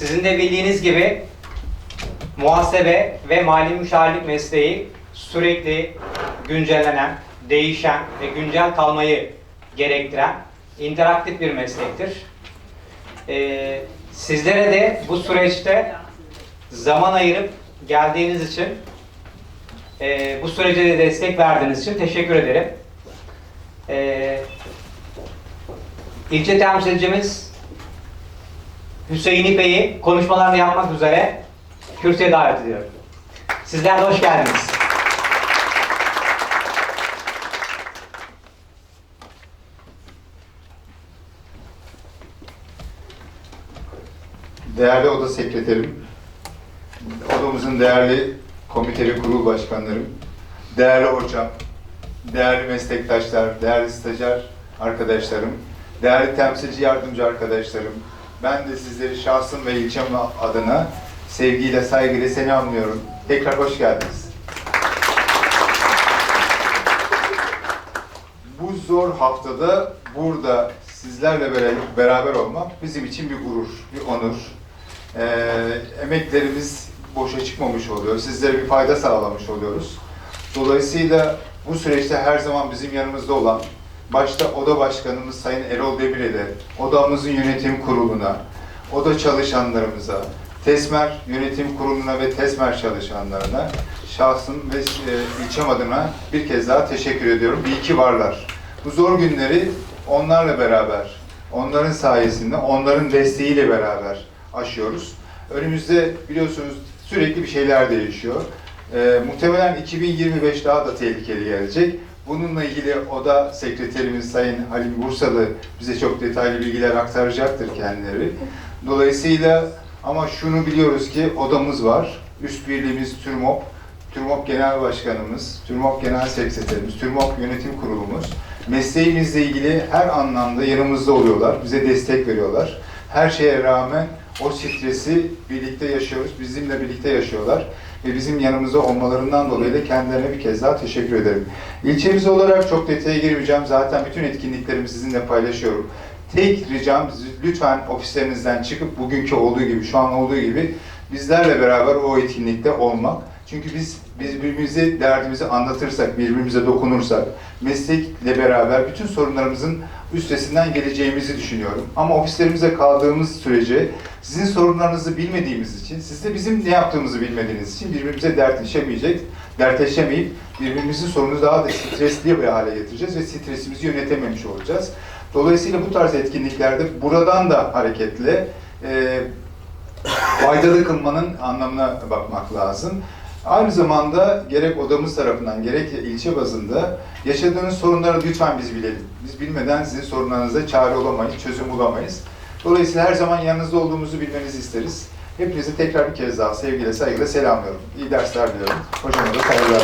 Sizin de bildiğiniz gibi muhasebe ve mali müşavirlik mesleği sürekli güncellenen, değişen ve güncel kalmayı gerektiren interaktif bir meslektir. Ee, sizlere de bu süreçte zaman ayırıp geldiğiniz için, e, bu sürece de destek verdiğiniz için teşekkür ederim. Ee, ilçe temsilcimiz Hüseyin İpek'i konuşmalarını yapmak üzere kürsüye davet ediyorum. Sizler de hoş geldiniz. Değerli oda sekreterim, odamızın değerli komiteli kurul başkanlarım, değerli hocam, değerli meslektaşlar, değerli stajyer arkadaşlarım, değerli temsilci yardımcı arkadaşlarım, ben de sizleri şahsım ve ilçem adına sevgiyle, saygıyla selamlıyorum. Tekrar hoş geldiniz. Bu zor haftada burada sizlerle beraber, olmak bizim için bir gurur, bir onur. Ee, emeklerimiz boşa çıkmamış oluyor. Sizlere bir fayda sağlamış oluyoruz. Dolayısıyla bu süreçte her zaman bizim yanımızda olan, başta Oda Başkanımız Sayın Erol Demirel'e, odamızın yönetim kuruluna, oda çalışanlarımıza, TESMER yönetim kuruluna ve TESMER çalışanlarına şahsım ve e, ilçem adına bir kez daha teşekkür ediyorum. İyi ki varlar. Bu zor günleri onlarla beraber, onların sayesinde, onların desteğiyle beraber aşıyoruz. Önümüzde biliyorsunuz sürekli bir şeyler değişiyor. Ee, muhtemelen 2025 daha da tehlikeli gelecek. Bununla ilgili oda sekreterimiz Sayın Halim Bursalı bize çok detaylı bilgiler aktaracaktır kendileri. Dolayısıyla ama şunu biliyoruz ki odamız var. Üst birliğimiz TÜRMOP, TÜRMOP Genel Başkanımız, TÜRMOP Genel Sekreterimiz, TÜRMOP Yönetim Kurulumuz mesleğimizle ilgili her anlamda yanımızda oluyorlar, bize destek veriyorlar. Her şeye rağmen o stresi birlikte yaşıyoruz, bizimle birlikte yaşıyorlar ve bizim yanımızda olmalarından dolayı da kendilerine bir kez daha teşekkür ederim. İlçemiz olarak çok detaya girmeyeceğim, zaten bütün etkinliklerimi sizinle paylaşıyorum. Tek ricam lütfen ofislerinizden çıkıp bugünkü olduğu gibi, şu an olduğu gibi bizlerle beraber o etkinlikte olmak. Çünkü biz biz birbirimize derdimizi anlatırsak, birbirimize dokunursak, meslekle beraber bütün sorunlarımızın üstesinden geleceğimizi düşünüyorum. Ama ofislerimize kaldığımız sürece sizin sorunlarınızı bilmediğimiz için, siz de bizim ne yaptığımızı bilmediğiniz için birbirimize dertleşemeyecek, dertleşemeyip birbirimizin sorunu daha da stresli bir hale getireceğiz ve stresimizi yönetememiş olacağız. Dolayısıyla bu tarz etkinliklerde buradan da hareketle e, faydalı kılmanın anlamına bakmak lazım. Aynı zamanda gerek odamız tarafından gerek ilçe bazında yaşadığınız sorunları lütfen biz bilelim. Biz bilmeden sizin sorunlarınıza çare olamayız, çözüm bulamayız. Dolayısıyla her zaman yanınızda olduğumuzu bilmenizi isteriz. Hepinizi tekrar bir kez daha sevgiyle, saygıyla selamlıyorum. İyi dersler diliyorum. Hocama da saygılar.